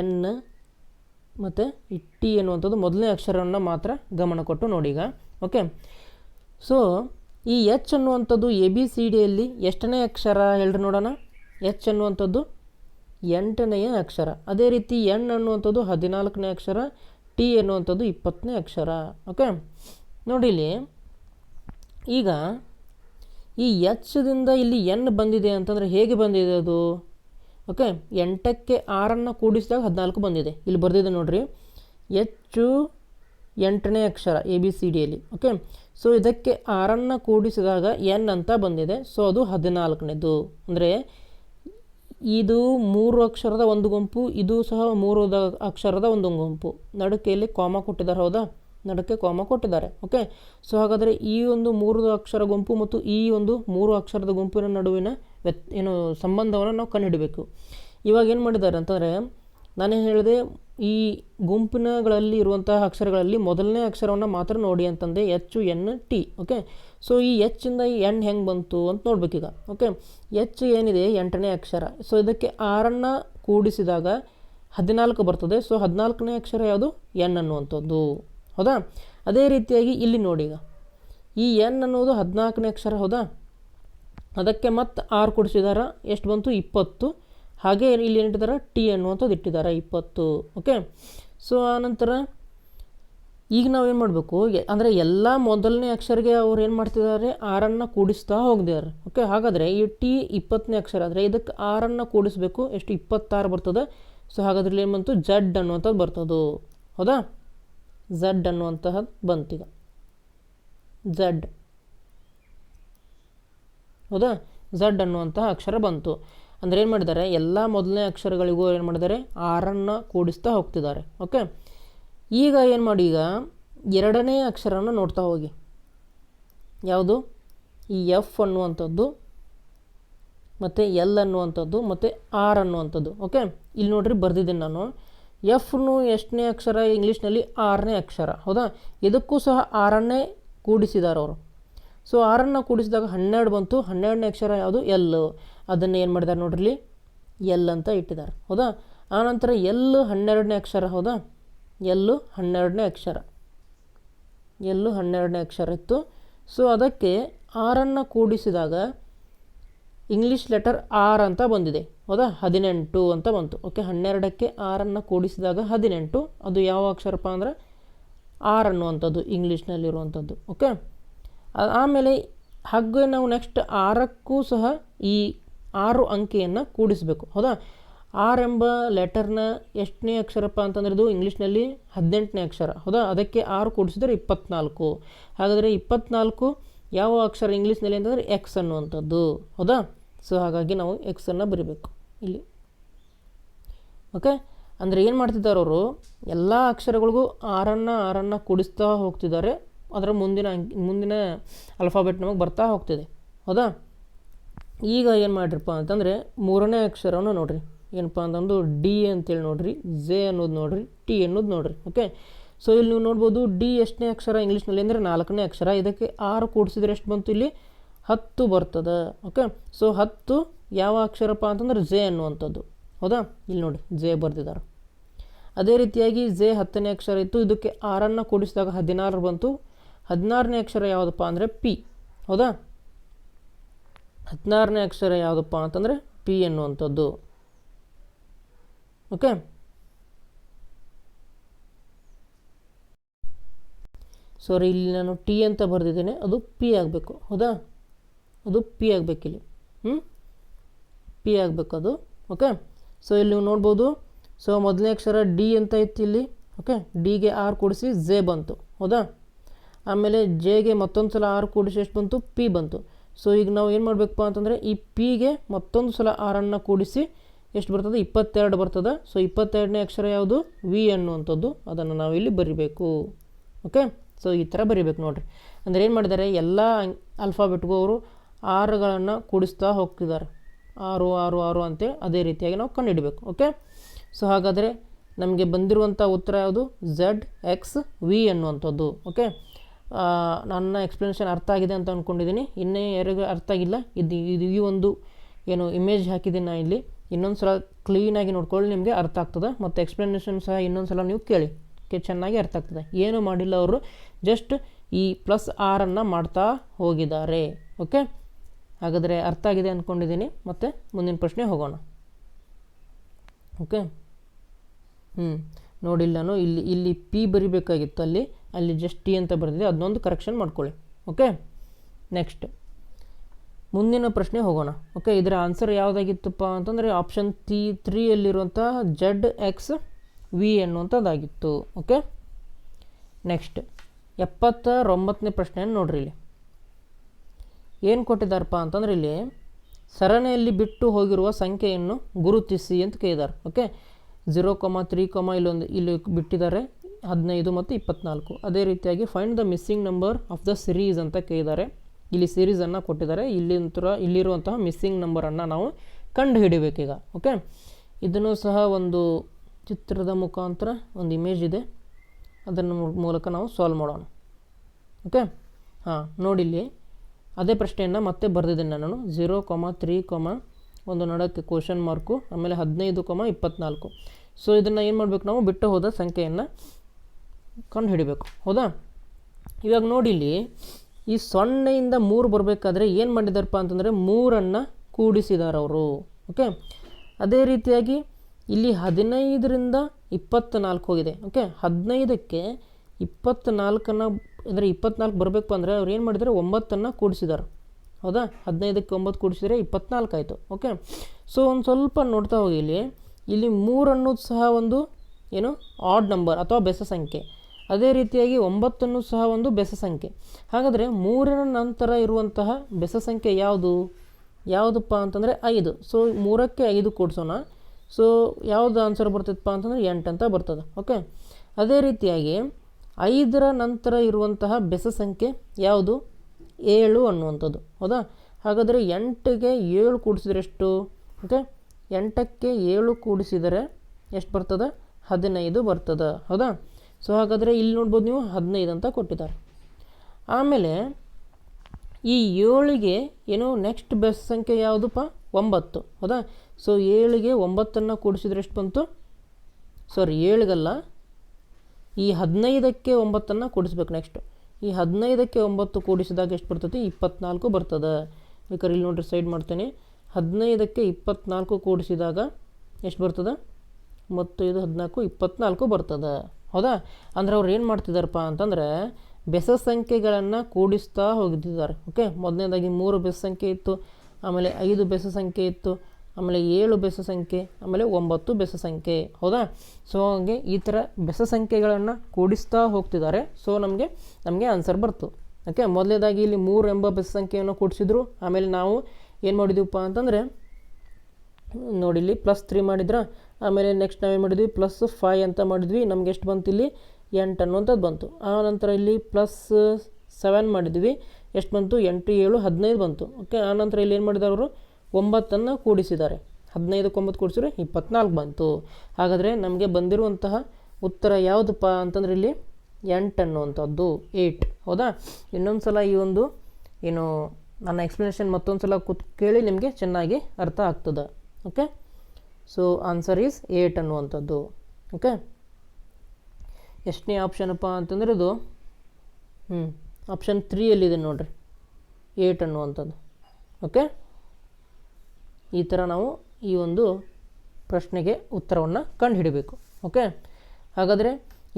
ಎನ್ ಮತ್ತು ಇಟ್ಟಿ ಟಿ ಎನ್ನುವಂಥದ್ದು ಮೊದಲನೇ ಅಕ್ಷರವನ್ನು ಮಾತ್ರ ಗಮನ ಕೊಟ್ಟು ನೋಡಿ ಈಗ ಓಕೆ ಸೊ ಈ ಎಚ್ ಅನ್ನುವಂಥದ್ದು ಎ ಬಿ ಸಿ ಡಿಯಲ್ಲಿ ಎಷ್ಟನೇ ಅಕ್ಷರ ಹೇಳ್ರಿ ನೋಡೋಣ? ಎಚ್ ಅನ್ನುವಂಥದ್ದು ಎಂಟನೆಯ ಅಕ್ಷರ. ಅದೇ ರೀತಿ ಎನ್ ಅನ್ನುವಂಥದ್ದು ಹದಿನಾಲ್ಕನೇ ಅಕ್ಷರ, ಟಿ ಅನ್ನುವಂಥದ್ದು ಇಪ್ಪತ್ತನೇ ಅಕ್ಷರ. ಓಕೆ? ನೋಡಿಲಿ ಈಗ ಈ ಎಚ್ದಿಂದ ಇಲ್ಲಿ ಎನ್ ಬಂದಿದೆ ಅಂತಂದರೆ ಹೇಗೆ ಬಂದಿದೆ ಅದು? ಓಕೆ? ಎಂಟಕ್ಕೆ ಆರನ್ನು ಕೂಡಿಸಿದಾಗ ಹದಿನಾಲ್ಕು ಬಂದಿದೆ. ಇಲ್ಲಿ ಬರೆದಿದೆ ನೋಡಿರಿ. ಹೆಚ್ಚು ಎಂಟನೇ ಅಕ್ಷರ ಎ ಬಿ ಸಿ ಡಿಯಲ್ಲಿ ಓಕೆ? ಸೊ ಇದಕ್ಕೆ ಆರನ್ನು ಕೂಡಿಸಿದಾಗ ಎನ್ ಅಂತ ಬಂದಿದೆ. ಸೊ ಅದು ಹದಿನಾಲ್ಕನೇದು. ಅಂದರೆ, ಇದು ಮೂರು ಅಕ್ಷರದ ಒಂದು ಗುಂಪು, ಇದು ಸಹ ಮೂರು ಅಕ್ಷರದ ಒಂದು ಗುಂಪು. ನಡುಕೆಯಲ್ಲಿ ಕಾಮ ಕೊಟ್ಟಿದ್ದಾರೆ, ಹೌದಾ? ನಡುಕೆ ಕಾಮ ಕೊಟ್ಟಿದ್ದಾರೆ. ಓಕೆ ಸೊ ಹಾಗಾದರೆ ಈ ಒಂದು ಮೂರು ಅಕ್ಷರ ಗುಂಪು ಮತ್ತು ಈ ಒಂದು ಮೂರು ಅಕ್ಷರದ ಗುಂಪಿನ ನಡುವಿನ ವ್ಯತ್, ಏನು ಸಂಬಂಧವನ್ನು ನಾವು ಕಂಡುಹಿಡಬೇಕು. ಇವಾಗ ಏನು ಮಾಡಿದ್ದಾರೆ ಅಂತಂದರೆ ನಾನೇನು ಹೇಳಿದೆ ಈ ಗುಂಪಿನಗಳಲ್ಲಿ ಇರುವಂತಹ ಅಕ್ಷರಗಳಲ್ಲಿ ಮೊದಲನೇ ಅಕ್ಷರವನ್ನು ಮಾತ್ರ ನೋಡಿ ಅಂತಂದೆ H N T okay so ಈ ಎಚ್ಚಿಂದ ಈ ಎನ್ ಹೆಂಗೆ ಬಂತು ಅಂತ ನೋಡ್ಬೇಕೀಗ ಓಕೆ ಎಚ್ ಏನಿದೆ? ಎಂಟನೇ ಅಕ್ಷರ. ಸೊ ಇದಕ್ಕೆ ಆರನ್ನು ಕೂಡಿಸಿದಾಗ ಹದಿನಾಲ್ಕು ಬರ್ತದೆ. ಸೊ ಹದಿನಾಲ್ಕನೇ ಅಕ್ಷರ ಯಾವುದು? ಎನ್ ಅನ್ನುವಂಥದ್ದು. ಹೌದಾ? ಅದೇ ರೀತಿಯಾಗಿ ಇಲ್ಲಿ ನೋಡಿ ಈಗ. ಈ ಎನ್ ಅನ್ನೋದು ಹದಿನಾಲ್ಕನೇ ಅಕ್ಷರ, ಹೌದಾ? ಅದಕ್ಕೆ ಮತ್ತೆ ಆರು ಕೊಡಿಸಿದಾರ. ಎಷ್ಟು ಬಂತು? ಇಪ್ಪತ್ತು. ಹಾಗೆ ಇಲ್ಲಿ ಏನಿಟ್ಟಿದ್ದಾರೆ ಟಿ ಅನ್ನುವಂಥದ್ದು ಇಟ್ಟಿದ್ದಾರೆ, ಇಪ್ಪತ್ತು ಓಕೆ ಸೊ ಆನಂತರ ಈಗ ನಾವೇನು ಮಾಡಬೇಕು? ಅಂದರೆ ಎಲ್ಲ ಮೊದಲನೇ ಅಕ್ಷರಿಗೆ ಅವ್ರು ಏನು ಮಾಡ್ತಿದ್ದಾರೆ? ಆರನ್ನು ಕೂಡಿಸ್ತಾ ಹೋಗಿದ್ದಾರೆ ಓಕೆ ಹಾಗಾದರೆ ಈ ಟಿ ಇಪ್ಪತ್ತನೇ ಅಕ್ಷರ ಆದರೆ ಇದಕ್ಕೆ ಆರನ್ನು ಕೂಡಿಸ್ಬೇಕು, ಎಷ್ಟು ಇಪ್ಪತ್ತಾರು ಬರ್ತದೆ? ಸೊ ಹಾಗಾದ್ರೆ ಏನು ಬಂತು? ಜಡ್ ಅನ್ನುವಂಥದ್ದು ಬರ್ತದೆ, ಹೌದಾ? ಝಡ್ ಅನ್ನುವಂತಹದ್ದು ಬಂತೀಗ ಝಡ್ ಹೌದಾ? ಝಡ್ ಅನ್ನುವಂತಹ ಅಕ್ಷರ ಬಂತು. ಅಂದರೆ ಏನು ಮಾಡಿದ್ದಾರೆ? ಎಲ್ಲ ಮೊದಲನೇ ಅಕ್ಷರಗಳಿಗೂ ಏನು ಮಾಡಿದ್ದಾರೆ? ಆರನ್ನು ಕೂಡಿಸ್ತಾ ಹೋಗ್ತಿದ್ದಾರೆ. ಓಕೆ ಈಗ ಏನು ಮಾಡಿ ಈಗ? ಎರಡನೇ ಅಕ್ಷರನ ನೋಡ್ತಾ ಹೋಗಿ. ಯಾವುದು? ಈ ಎಫ್ ಅನ್ನುವಂಥದ್ದು, ಮತ್ತು ಎಲ್ ಅನ್ನುವಂಥದ್ದು, ಮತ್ತು ಆರ್ ಅನ್ನುವಂಥದ್ದು. ಓಕೆ ಇಲ್ಲಿ ನೋಡ್ರಿ ಬರೆದಿದ್ದೀನಿ ನಾನು. ಎಫ್ನು ಎಷ್ಟನೇ ಅಕ್ಷರ? ಇಂಗ್ಲೀಷ್ನಲ್ಲಿ ಆರನೇ ಅಕ್ಷರ. ಹೌದಾ? ಇದಕ್ಕೂ ಸಹ ಆರನ್ನೇ ಕೂಡಿಸಿದ್ದಾರೆ ಅವರು. ಸೊ ಆರನ್ನು ಕೂಡಿಸಿದಾಗ ಹನ್ನೆರಡು ಬಂತು. ಹನ್ನೆರಡನೇ ಅಕ್ಷರ ಯಾವುದು? ಎಲ್ ಅದನ್ನು ಏನು ಮಾಡಿದ್ದಾರೆ ನೋಡ್ರಿ? ಎಲ್ ಅಂತ ಇಟ್ಟಿದ್ದಾರೆ ಹೌದಾ? ಆನಂತರ ಎಲ್ಲು ಹನ್ನೆರಡನೇ ಅಕ್ಷರ, ಹೌದಾ? ಎಲ್ಲು ಹನ್ನೆರಡನೇ ಅಕ್ಷರ. ಎಲ್ಲು ಹನ್ನೆರಡನೇ ಅಕ್ಷರ ಇತ್ತು. ಸೊ ಅದಕ್ಕೆ ಆರನ್ನು ಕೂಡಿಸಿದಾಗ ಇಂಗ್ಲೀಷ್ ಲೆಟರ್ ಆರ್ ಅಂತ ಬಂದಿದೆ. ಹೌದಾ? ಹದಿನೆಂಟು ಅಂತ ಬಂತು. ಓಕೆ ಹನ್ನೆರಡಕ್ಕೆ ಆರನ್ನು ಕೂಡಿಸಿದಾಗ ಹದಿನೆಂಟು. ಅದು ಯಾವ ಅಕ್ಷರಪ್ಪ ಅಂದರೆ? ಆರ್ ಅನ್ನುವಂಥದ್ದು ಇಂಗ್ಲೀಷ್ನಲ್ಲಿರುವಂಥದ್ದು ಓಕೆ ಆಮೇಲೆ ಹಗ್ಗ ನಾವು ನೆಕ್ಸ್ಟ್ ಆರಕ್ಕೂ ಸಹ ಈ ಆರು ಅಂಕೆಯನ್ನು ಕೂಡಿಸಬೇಕು. ಹೌದಾ? ಆರ್ ಎಂಬ ಲೆಟರ್ನ ಎಷ್ಟನೇ ಅಕ್ಷರಪ್ಪ ಅಂತಂದ್ರೆ ಇದು ಇಂಗ್ಲೀಷ್ನಲ್ಲಿ ಹದಿನೆಂಟನೇ ಅಕ್ಷರ. ಹೌದಾ? ಅದಕ್ಕೆ ಆರು ಕೂಡಿಸಿದರೆ ಇಪ್ಪತ್ನಾಲ್ಕು. ಹಾಗಾದರೆ ಇಪ್ಪತ್ನಾಲ್ಕು ಯಾವ ಅಕ್ಷರ ಇಂಗ್ಲೀಷ್ನಲ್ಲಿ ಅಂತಂದರೆ ಎಕ್ಸ್ ಅನ್ನುವಂಥದ್ದು. ಹೌದಾ? ಸೊ ಹಾಗಾಗಿ ನಾವು ಎಕ್ಸನ್ನು ಬರಿಬೇಕು. ಇಲ್ಲಿ. ಓಕೆ ಅಂದರೆ ಏನು ಮಾಡ್ತಿದ್ದಾರೆ ಅವರು? ಎಲ್ಲ ಅಕ್ಷರಗಳಿಗೂ ಆರನ್ನು ಆರನ್ನು ಕೂಡಿಸ್ತಾ ಹೋಗ್ತಿದ್ದಾರೆ. ಅದರ ಮುಂದಿನ ಮುಂದಿನ ಅಲ್ಫಾಬೆಟ್ ನಮಗೆ ಬರ್ತಾ ಹೋಗ್ತಿದೆ. ಹೌದಾ? ಈಗ ಏನು ಮಾಡ್ರಿಪ್ಪ ಅಂತಂದರೆ ಮೂರನೇ ಅಕ್ಷರವನ್ನು ನೋಡಿರಿ. ಏನಪ್ಪ ಅಂತಂದು ಡಿ ಅಂತೇಳಿ ನೋಡಿರಿ ಜೆ ಅನ್ನೋದು ನೋಡಿರಿ, ಟಿ ಅನ್ನೋದು ನೋಡಿರಿ ಓಕೆ ಸೊ ಇಲ್ಲಿ ನೀವು ನೋಡ್ಬೋದು ಡಿ ಎಷ್ಟನೇ ಅಕ್ಷರ ಇಂಗ್ಲೀಷ್ನಲ್ಲಿ ಅಂದರೆ ನಾಲ್ಕನೇ ಅಕ್ಷರ. ಇದಕ್ಕೆ ಆರು ಕೂಡಿಸಿದ್ರೆ ಎಷ್ಟು ಬಂತು ಇಲ್ಲಿ? ಹತ್ತು ಬರ್ತದೆ ಓಕೆ ಸೊ ಹತ್ತು ಯಾವ ಅಕ್ಷರಪ್ಪ ಅಂತಂದ್ರೆ ಜೆ ಅನ್ನುವಂಥದ್ದು. ಹೌದಾ? ಇಲ್ಲಿ ನೋಡಿ ಜೆ ಬರ್ತಿದ್ದಾರೆ ಅದೇ ರೀತಿಯಾಗಿ ಜೆ ಹತ್ತನೇ ಅಕ್ಷರ ಇತ್ತು. ಇದಕ್ಕೆ ಆರನ್ನು ಕೂಡಿಸಿದಾಗ ಹದಿನಾರು ಬಂತು. ಹದಿನಾರನೇ ಅಕ್ಷರ ಯಾವುದಪ್ಪ ಅಂದರೆ ಪಿ. ಹೌದಾ? ಹದಿನಾರನೇ ಅಕ್ಷರ ಯಾವುದಪ್ಪ ಅಂತಂದರೆ ಪಿ ಎನ್ನುವಂಥದ್ದು. ಓಕೆ? ಸಾರಿ ಇಲ್ಲಿ ನಾನು ಟಿ ಅಂತ ಬರೆದಿದ್ದೇನೆ. ಅದು ಪಿ ಆಗಬೇಕು. ಹೌದಾ? ಅದು ಪಿ ಆಗಬೇಕಿಲ್ಲಿ ಹ್ಞೂ ಪಿ ಆಗಬೇಕು ಅದು. ಓಕೆ? ಸೊ ಇಲ್ಲಿ ನೀವು ನೋಡ್ಬೋದು. ಸೊ ಮೊದಲನೇ ಅಕ್ಷರ ಡಿ ಅಂತ ಇತ್ತು ಇಲ್ಲಿ. ಓಕೆ? ಡಿಗೆ ಆರ್ ಕೂಡಿಸಿ ಜೆ ಬಂತು. ಹೌದಾ? ಆಮೇಲೆ ಜೆಗೆ ಮತ್ತೊಂದು ಸಲ ಆರ್ ಕೂಡಿಸಿ ಎಷ್ಟು ಬಂತು? ಪಿ ಬಂತು. ಸೊ ಈಗ ನಾವು ಏನು ಮಾಡಬೇಕಪ್ಪ ಅಂತಂದರೆ ಈ ಪಿಗೆ ಮತ್ತೊಂದು ಸಲ ಆರನ್ನು ಕೂಡಿಸಿ ಎಷ್ಟು ಬರ್ತದೆ? ಇಪ್ಪತ್ತೆರಡು ಬರ್ತದೆ. ಸೊ ಇಪ್ಪತ್ತೆರಡನೇ ಅಕ್ಷರ ಯಾವುದು? ವಿ ಅನ್ನುವಂಥದ್ದು ಅದನ್ನು ನಾವು ಇಲ್ಲಿ ಬರಿಬೇಕು. ಓಕೆ ಸೊ ಈ ಥರ ಬರಿಬೇಕು ನೋಡಿರಿ. ಅಂದರೆ ಏನು ಮಾಡಿದ್ದಾರೆ? ಎಲ್ಲ ಅಲ್ಫಾಬೆಟ್ಗೂ ಅವರು ಆರುಗಳನ್ನು ಕೂಡಿಸ್ತಾ ಹೋಗ್ತಿದ್ದಾರೆ. ಆರು ಆರು ಆರು ಅಂತೇಳಿ ಅದೇ ರೀತಿಯಾಗಿ ನಾವು ಕಂಡುಹಿಡಬೇಕು. ಓಕೆ ಸೊ ಹಾಗಾದರೆ ನಮಗೆ ಬಂದಿರುವಂಥ ಉತ್ತರ ಯಾವುದು? ಝಡ್ ಎಕ್ಸ್ ವಿ ಅನ್ನುವಂಥದ್ದು ಓಕೆ ನನ್ನ ಎಕ್ಸ್ಪ್ಲನೇಷನ್ ಅರ್ಥ ಆಗಿದೆ ಅಂತ ಅಂದ್ಕೊಂಡಿದ್ದೀನಿ ಇನ್ನೇ ಯಾರಿಗೂ ಅರ್ಥ ಆಗಿಲ್ಲ. ಇದು ಇದು ಈ ಒಂದು ಏನು ಇಮೇಜ್ ಹಾಕಿದ್ದೀನಿ ನಾನು ಇಲ್ಲಿ. ಇನ್ನೊಂದು ಸಲ ಕ್ಲೀನಾಗಿ ನೋಡ್ಕೊಳ್ಳಿ, ನಿಮಗೆ ಅರ್ಥ ಆಗ್ತದೆ. ಮತ್ತು ಎಕ್ಸ್ಪ್ಲನೇಷನ್ ಸಹ ಇನ್ನೊಂದು ಸಲ ನೀವು ಕೇಳಿ. ಚೆನ್ನಾಗಿ ಅರ್ಥ ಆಗ್ತದೆ. ಏನು ಮಾಡಿಲ್ಲ ಅವರು. ಜಸ್ಟ್ ಈ ಪ್ಲಸ್ ಆರನ್ನು ಮಾಡ್ತಾ ಹೋಗಿದ್ದಾರೆ. ಓಕೆ? ಹಾಗಾದರೆ ಅರ್ಥ ಆಗಿದೆ ಅಂದ್ಕೊಂಡಿದ್ದೀನಿ ಮತ್ತು ಮುಂದಿನ ಪ್ರಶ್ನೆ ಹೋಗೋಣ. ಓಕೆ? ಹ್ಞೂ ನೋಡಿಲ್ಲ ಇಲ್ಲಿ ಇಲ್ಲಿ ಪಿ ಬರಿಬೇಕಾಗಿತ್ತು ಅಲ್ಲಿ. ಅಲ್ಲಿ ಜಸ್ಟ್ ಟಿ ಅಂತ ಬರೆದಿದೆ ಅದನ್ನೊಂದು ಕರೆಕ್ಷನ್ ಮಾಡ್ಕೊಳ್ಳಿ ಓಕೆ ನೆಕ್ಸ್ಟ್ ಮುಂದಿನ ಪ್ರಶ್ನೆ ಹೋಗೋಣ ಓಕೆ ಇದರ ಆನ್ಸರ್ ಯಾವುದಾಗಿತ್ತಪ್ಪ ಅಂತಂದರೆ ಆಪ್ಷನ್ ತಿ ತ್ರೀಯಲ್ಲಿರುವಂಥ ಜಡ್ ಎಕ್ಸ್ ವಿ ಎನ್ನುವಂಥದ್ದಾಗಿತ್ತು ಓಕೆ ನೆಕ್ಸ್ಟ್ ಎಪ್ಪತ್ತರೊಂಬತ್ತನೇ ಪ್ರಶ್ನೆಯನ್ನು ನೋಡ್ರಿ ಇಲ್ಲಿ. ಏನು ಕೊಟ್ಟಿದ್ದಾರಪ್ಪ ಅಂತಂದ್ರೆ ಇಲ್ಲಿ ಸರಣಿಯಲ್ಲಿ ಬಿಟ್ಟು ಹೋಗಿರುವ ಸಂಖ್ಯೆಯನ್ನು ಗುರುತಿಸಿ ಅಂತ ಕೇಳಿದ್ದಾರೆ okay zero comma three comma ಇಲ್ಲೊಂದು, ಇಲ್ಲಿ ಬಿಟ್ಟಿದ್ದಾರೆ. ಹದಿನೈದು ಮತ್ತು ಇಪ್ಪತ್ನಾಲ್ಕು. ಅದೇ ರೀತಿಯಾಗಿ find the missing number of the series ಅಂತ ಕೇಳಿದ್ದಾರೆ. ಇಲ್ಲಿ ಸಿರೀಸನ್ನು ಕೊಟ್ಟಿದ್ದಾರೆ. ಇಲ್ಲಿ ಒಂಥರ ಇಲ್ಲಿರುವಂತಹ ಮಿಸ್ಸಿಂಗ್ ನಂಬರನ್ನು ನಾವು ಕಂಡು ಹಿಡಿಬೇಕೀಗ ಓಕೆ ಇದನ್ನು ಸಹ ಒಂದು ಚಿತ್ರದ ಮುಖಾಂತರ ಒಂದು ಇಮೇಜ್ ಇದೆ. ಅದನ್ನು ಮೂಲಕ ನಾವು ಸಾಲ್ವ್ ಮಾಡೋಣ. ಓಕೆ ಹಾಂ ನೋಡಿಲ್ಲಿ ಅದೇ ಪ್ರಶ್ನೆಯನ್ನು ಮತ್ತೆ ಬರೆದಿದ್ದೇನೆ ನಾನು. ಝೀರೋ ಕೊಮ ತ್ರೀ ಕೊಮ ಒಂದು ನಡಕ್ಕೆ ಕ್ವಶನ್ ಮಾರ್ಕು ಆಮೇಲೆ ಹದಿನೈದು ಕೊಮ ಇಪ್ಪತ್ನಾಲ್ಕು. ಸೊ ಇದನ್ನು ಏನು ಮಾಡಬೇಕು ನಾವು? ಬಿಟ್ಟು ಹೋದ ಸಂಖ್ಯೆಯನ್ನು ಕಂಡು ಹಿಡಿಬೇಕು. ಹೌದಾ? ಇವಾಗ ನೋಡಿ ಇಲ್ಲಿ, ಈ ಸೊನ್ನೆಯಿಂದ ಮೂರು ಬರಬೇಕಾದ್ರೆ ಏನು ಮಾಡಿದಾರಪ್ಪ ಅಂತಂದರೆ ಮೂರನ್ನು ಕೂಡಿಸಿದ್ದಾರೆ ಅವರು. ಓಕೆ? ಅದೇ ರೀತಿಯಾಗಿ ಇಲ್ಲಿ ಹದಿನೈದರಿಂದ ಇಪ್ಪತ್ತ್ನಾಲ್ಕು ಹೋಗಿದೆ. ಓಕೆ? ಹದಿನೈದಕ್ಕೆ ಇಪ್ಪತ್ತ್ನಾಲ್ಕನ್ನು ಅಂದರೆ ಇಪ್ಪತ್ನಾಲ್ಕು ಬರಬೇಕು ಅಂದರೆ ಅವ್ರು ಏನು ಮಾಡಿದ್ದಾರೆ ಒಂಬತ್ತನ್ನು ಕೂಡಿಸಿದ್ದಾರೆ ಹೌದಾ? ಹದಿನೈದಕ್ಕೆ ಒಂಬತ್ತು ಕೂಡಿಸಿದರೆ ಇಪ್ಪತ್ನಾಲ್ಕು ಆಯಿತು. ಓಕೆ? ಸೊ ಒಂದು ಸ್ವಲ್ಪ ನೋಡ್ತಾ ಹೋಗಿ ಇಲ್ಲಿ. ಇಲ್ಲಿ ಮೂರು ಅನ್ನೋದು ಸಹ ಒಂದು, ಏನು ಆಡ್ ನಂಬರ್ ಅಥವಾ ಬೆಸ ಸಂಖ್ಯೆ. ಅದೇ ರೀತಿಯಾಗಿ ಒಂಬತ್ತನ್ನು ಸಹ ಒಂದು ಬೆಸ ಸಂಖ್ಯೆ. ಹಾಗಾದರೆ ಮೂರರ ನಂತರ ಇರುವಂತಹ ಬೆಸ ಸಂಖ್ಯೆ ಯಾವುದು? ಯಾವುದಪ್ಪ ಅಂತಂದರೆ ಐದು. ಸೊ ಮೂರಕ್ಕೆ ಐದು ಕೂಡಿಸೋಣ. ಸೊ ಯಾವುದು ಆನ್ಸರ್ ಬರ್ತೈತಪ್ಪ ಅಂತಂದರೆ ಎಂಟು ಅಂತ ಬರ್ತದೆ. ಓಕೆ ಅದೇ ರೀತಿಯಾಗಿ ಐದರ ನಂತರ ಇರುವಂತಹ ಬೆಸ ಸಂಖ್ಯೆ ಯಾವುದು? ಏಳು ಅನ್ನುವಂಥದ್ದು. ಹೌದಾ? ಹಾಗಾದರೆ ಎಂಟಿಗೆ ಏಳು ಕೂಡಿಸಿದ್ರೆ ಎಷ್ಟು? ಓಕೆ ಎಂಟಕ್ಕೆ ಏಳು ಕೂಡಿಸಿದರೆ ಎಷ್ಟು ಬರ್ತದೆ? ಹದಿನೈದು ಬರ್ತದೆ. ಹೌದಾ? ಸೊ ಹಾಗಾದರೆ ಇಲ್ಲಿ ನೋಡ್ಬೋದು ನೀವು ಹದಿನೈದು ಅಂತ ಕೊಟ್ಟಿದ್ದಾರೆ. ಆಮೇಲೆ ಈ ಏಳಿಗೆ ಏನು ನೆಕ್ಸ್ಟ್ ಬೆಸ್ಟ್ ಸಂಖ್ಯೆ ಯಾವುದಪ್ಪ? ಒಂಬತ್ತು. ಹೌದಾ? ಸೊ ಏಳಿಗೆ ಒಂಬತ್ತನ್ನು ಕೂಡಿಸಿದ್ರೆ ಎಷ್ಟು ಬಂತು? ಸಾರಿ ಏಳಿಗಲ್ಲ. ಈ ಹದಿನೈದಕ್ಕೆ ಒಂಬತ್ತನ್ನು ಕೂಡಿಸ್ಬೇಕು ನೆಕ್ಸ್ಟ್ ಈ ಹದಿನೈದಕ್ಕೆ ಒಂಬತ್ತು ಕೂಡಿಸಿದಾಗ ಎಷ್ಟು ಬರ್ತದೆ? ಇಪ್ಪತ್ನಾಲ್ಕು ಬರ್ತದೆ. ಬೇಕಾದ್ರೆ ಇಲ್ಲಿ ನೋಡಿರಿ ಸೈಡ್ ಮಾಡ್ತೇನೆ. ಹದಿನೈದಕ್ಕೆ ಇಪ್ಪತ್ನಾಲ್ಕು ಕೂಡಿಸಿದಾಗ ಎಷ್ಟು ಬರ್ತದೆ? ಮತ್ತು ಇದು ಹದಿನಾಲ್ಕು, ಇಪ್ಪತ್ನಾಲ್ಕು ಬರ್ತದೆ. ಹೌದಾ? ಅಂದ್ರೆ ಅವ್ರು ಏನು ಮಾಡ್ತಿದ್ದಾರಪ್ಪ ಅಂತಂದರೆ ಬೆಸ ಸಂಖ್ಯೆಗಳನ್ನು ಕೂಡಿಸ್ತಾ ಹೋಗ್ತಿದ್ದಾರೆ ಓಕೆ ಮೊದಲನೇದಾಗಿ ಮೂರು ಬೆಸ ಸಂಖ್ಯೆ ಇತ್ತು, ಆಮೇಲೆ ಐದು ಬೆಸ ಸಂಖ್ಯೆ ಇತ್ತು, ಆಮೇಲೆ ಏಳು ಬೆಸ ಸಂಖ್ಯೆ, ಆಮೇಲೆ ಒಂಬತ್ತು ಬೆಸ ಸಂಖ್ಯೆ, ಹೌದಾ? ಸೊ ಹಾಗೆ ಈ ಥರ ಬೆಸ ಸಂಖ್ಯೆಗಳನ್ನು ಕೂಡಿಸ್ತಾ ಹೋಗ್ತಿದ್ದಾರೆ. ಸೊ ನಮಗೆ ನಮಗೆ ಆನ್ಸರ್ ಬರ್ತು ಓಕೆ ಮೊದಲನೇದಾಗಿ ಇಲ್ಲಿ ಮೂರು ಎಂಬ ಬೆಸ ಸಂಖ್ಯೆಯನ್ನು ಕೂಡಿಸಿದ್ರು, ಆಮೇಲೆ ನಾವು ಏನು ಮಾಡಿದೀವಪ್ಪ ಅಂತಂದರೆ ನೋಡಿ ಇಲ್ಲಿ ಪ್ಲಸ್ ತ್ರೀ ಮಾಡಿದ್ರ, ಆಮೇಲೆ ನೆಕ್ಸ್ಟ್ ನಾವೇನು ಮಾಡಿದ್ವಿ? ಪ್ಲಸ್ ಫೈವ್ ಅಂತ ಮಾಡಿದ್ವಿ. ನಮ್ಗೆ ಎಷ್ಟು ಬಂತು ಇಲ್ಲಿ? ಎಂಟು ಅನ್ನುವಂಥದ್ದು ಬಂತು. ಆ ನಂತರ ಇಲ್ಲಿ ಪ್ಲಸ್ ಸೆವೆನ್ ಮಾಡಿದ್ವಿ. ಎಷ್ಟು ಬಂತು? ಎಂಟು, ಏಳು, ಹದಿನೈದು ಬಂತು. ಓಕೆ ಆನಂತರ ಇಲ್ಲಿ ಏನು ಮಾಡಿದ್ದಾರೆ ಅವರು? ಒಂಬತ್ತನ್ನು ಕೂಡಿಸಿದ್ದಾರೆ. ಹದಿನೈದಕ್ಕೆ ಒಂಬತ್ತು ಕೂಡಿಸಿದ್ರೆ ಇಪ್ಪತ್ನಾಲ್ಕು ಬಂತು. ಹಾಗಾದರೆ ನಮಗೆ ಬಂದಿರುವಂತಹ ಉತ್ತರ ಯಾವುದಪ್ಪ ಅಂತಂದ್ರೆ ಇಲ್ಲಿ ಎಂಟು ಅನ್ನುವಂಥದ್ದು ಏಯ್ಟ್ ಹೌದಾ? ಇನ್ನೊಂದು ಸಲ ಈ ಒಂದು ಏನು, ನನ್ನ ಎಕ್ಸ್ಪ್ಲನೇಷನ್ ಮತ್ತೊಂದು ಸಲ ಕೂತ್ ಕೇಳಿ ನಿಮಗೆ ಚೆನ್ನಾಗಿ ಅರ್ಥ ಆಗ್ತದೆ. Okay so answer is eight ಅನ್ನುವಂಥದ್ದು ಓಕೆ ಎಷ್ಟನೇ ಆಪ್ಷನಪ್ಪ ಅಂತಂದ್ರೆ ಇದು ಹ್ಞೂ ಆಪ್ಷನ್ ತ್ರೀಯಲ್ಲಿದೆ ನೋಡ್ರಿ. ಏಟ್ ಅನ್ನುವಂಥದ್ದು ಓಕೆ ಈ ಥರ ನಾವು ಈ ಒಂದು ಪ್ರಶ್ನೆಗೆ ಉತ್ತರವನ್ನು ಕಂಡುಹಿಡಬೇಕು. ಓಕೆ ಹಾಗಾದರೆ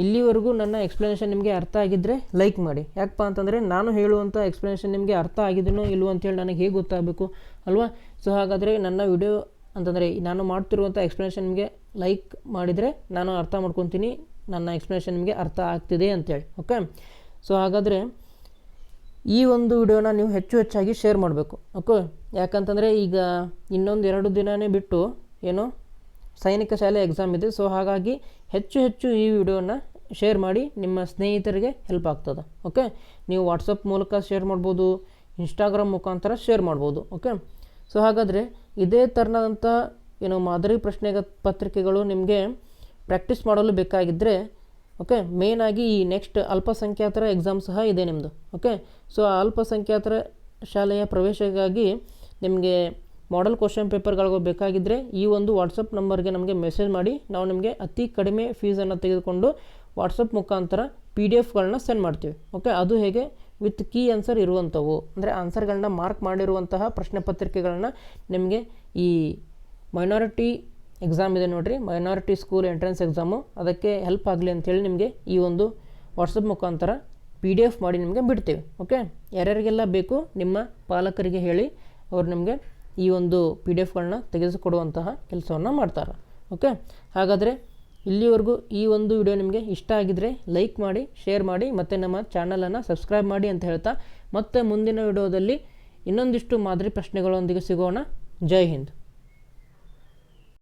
ಇಲ್ಲಿವರೆಗೂ ನನ್ನ ಎಕ್ಸ್ಪ್ಲನೇಷನ್ ನಿಮಗೆ ಅರ್ಥ ಆಗಿದ್ದರೆ ಲೈಕ್ ಮಾಡಿ. ಯಾಕಪ್ಪ ಅಂತಂದರೆ ನಾನು ಹೇಳುವಂಥ ಎಕ್ಸ್ಪ್ಲನೇಷನ್ ನಿಮಗೆ ಅರ್ಥ ಆಗಿದೆಯೋ ಇಲ್ವೋ ಅಂತೇಳಿ ನನಗೆ ಹೇಗೆ ಗೊತ್ತಾಗಬೇಕು? ಅಲ್ವಾ? ಸೊ ಹಾಗಾದರೆ ನನ್ನ ವಿಡಿಯೋ ಅಂತಂದರೆ ನಾನು ಮಾಡ್ತಿರುವಂಥ ಎಕ್ಸ್ಪ್ಲನೇಷನ್ ನಿಮಗೆ ಲೈಕ್ ಮಾಡಿದರೆ ನಾನು ಅರ್ಥ ಮಾಡ್ಕೊತೀನಿ, ನನ್ನ ಎಕ್ಸ್ಪ್ಲನೇಷನ್ ನಿಮಗೆ ಅರ್ಥ ಆಗ್ತಿದೆ ಅಂತೇಳಿ, ಓಕೆ? ಸೊ ಹಾಗಾದರೆ ಈ ಒಂದು ವಿಡಿಯೋನ ನೀವು ಹೆಚ್ಚು ಹೆಚ್ಚಾಗಿ ಶೇರ್ ಮಾಡಬೇಕು, ಓಕೆ? ಯಾಕಂತಂದರೆ ಈಗ ಇನ್ನೊಂದು ಎರಡು ದಿನನೇ ಬಿಟ್ಟು ಏನು ಸೈನಿಕ ಶಾಲೆ ಎಕ್ಸಾಮ್ ಇದೆ, ಸೊ ಹಾಗಾಗಿ ಹೆಚ್ಚು ಹೆಚ್ಚು ಈ ವಿಡಿಯೋನ ಶೇರ್ ಮಾಡಿ ನಿಮ್ಮ ಸ್ನೇಹಿತರಿಗೆ ಹೆಲ್ಪ್ ಆಗ್ತದೆ, ಓಕೆ? ನೀವು ವಾಟ್ಸಪ್ ಮೂಲಕ ಶೇರ್ ಮಾಡ್ಬೋದು ಇನ್ಸ್ಟಾಗ್ರಾಮ್ ಮುಖಾಂತರ ಶೇರ್ ಮಾಡ್ಬೋದು, ಓಕೆ? ಸೊ ಹಾಗಾದರೆ ಇದೇ ಥರನಾದಂಥ ಏನು ಮಾದರಿ ಪ್ರಶ್ನೆ ಪತ್ರಿಕೆಗಳು ನಿಮಗೆ ಪ್ರಾಕ್ಟೀಸ್ ಮಾಡಲು ಬೇಕಾಗಿದ್ದರೆ ಓಕೆ ಮೇಯ್ನಾಗಿ ಈ ನೆಕ್ಸ್ಟ್ ಅಲ್ಪಸಂಖ್ಯಾತರ ಎಕ್ಸಾಮ್ ಸಹ ಇದೆ ನಿಮ್ಮದು ಓಕೆ ಸೊ ಆ ಅಲ್ಪಸಂಖ್ಯಾತರ ಶಾಲೆಯ ಪ್ರವೇಶಕ್ಕಾಗಿ ನಿಮಗೆ ಮಾಡೆಲ್ ಕ್ವಶನ್ ಪೇಪರ್ಗಳು ಬೇಕಾಗಿದ್ದರೆ ಈ ಒಂದು ವಾಟ್ಸಪ್ ನಂಬರ್ಗೆ ನಮಗೆ ಮೆಸೇಜ್ ಮಾಡಿ, ನಾವು ನಿಮಗೆ ಅತಿ ಕಡಿಮೆ ಫೀಸನ್ನು ತೆಗೆದುಕೊಂಡು ವಾಟ್ಸಪ್ ಮುಖಾಂತರ ಪಿ ಡಿ ಎಫ್ಗಳನ್ನ ಸೆಂಡ್ ಮಾಡ್ತೀವಿ ಓಕೆ ಅದು ಹೇಗೆ? ವಿತ್ ಕೀ ಆನ್ಸರ್ ಇರುವಂಥವು ಅಂದರೆ ಆನ್ಸರ್ಗಳನ್ನ ಮಾರ್ಕ್ ಮಾಡಿರುವಂತಹ ಪ್ರಶ್ನೆ ಪತ್ರಿಕೆಗಳನ್ನ ನಿಮಗೆ ಈ ಮೈನಾರಿಟಿ ಎಕ್ಸಾಮ್ ಇದೆ ನೋಡಿರಿ. ಮೈನಾರಿಟಿ ಸ್ಕೂಲ್ ಎಂಟ್ರೆನ್ಸ್ ಎಕ್ಸಾಮು ಅದಕ್ಕೆ ಹೆಲ್ಪ್ ಆಗಲಿ ಅಂಥೇಳಿ ನಿಮಗೆ ಈ ಒಂದು ವಾಟ್ಸಪ್ ಮುಖಾಂತರ ಪಿ ಡಿ ಎಫ್ ಮಾಡಿ ನಿಮಗೆ ಬಿಡ್ತೀವಿ. ಓಕೆ ಯಾರ್ಯಾರಿಗೆಲ್ಲ ಬೇಕು ನಿಮ್ಮ ಪಾಲಕರಿಗೆ ಹೇಳಿ ಅವರು ನಿಮಗೆ ಈ ಒಂದು ಪಿ ಡಿ ಎಫ್ಗಳನ್ನ ತೆಗೆದುಕೊಡುವಂತಹ ಕೆಲಸವನ್ನು ಮಾಡ್ತಾರೆ. ಓಕೆ ಹಾಗಾದರೆ ಇಲ್ಲಿವರೆಗೂ ಈ ಒಂದು ವಿಡಿಯೋ ನಿಮಗೆ ಇಷ್ಟ ಆಗಿದರೆ ಲೈಕ್ ಮಾಡಿ, ಶೇರ್ ಮಾಡಿ, ಮತ್ತು ನಮ್ಮ ಚಾನಲನ್ನು ಸಬ್ಸ್ಕ್ರೈಬ್ ಮಾಡಿ ಅಂತ ಹೇಳ್ತಾ ಮತ್ತೆ ಮುಂದಿನ ವಿಡಿಯೋದಲ್ಲಿ ಇನ್ನೊಂದಿಷ್ಟು ಮಾದರಿ ಪ್ರಶ್ನೆಗಳೊಂದಿಗೆ ಸಿಗೋಣ. ಜೈ ಹಿಂದ್.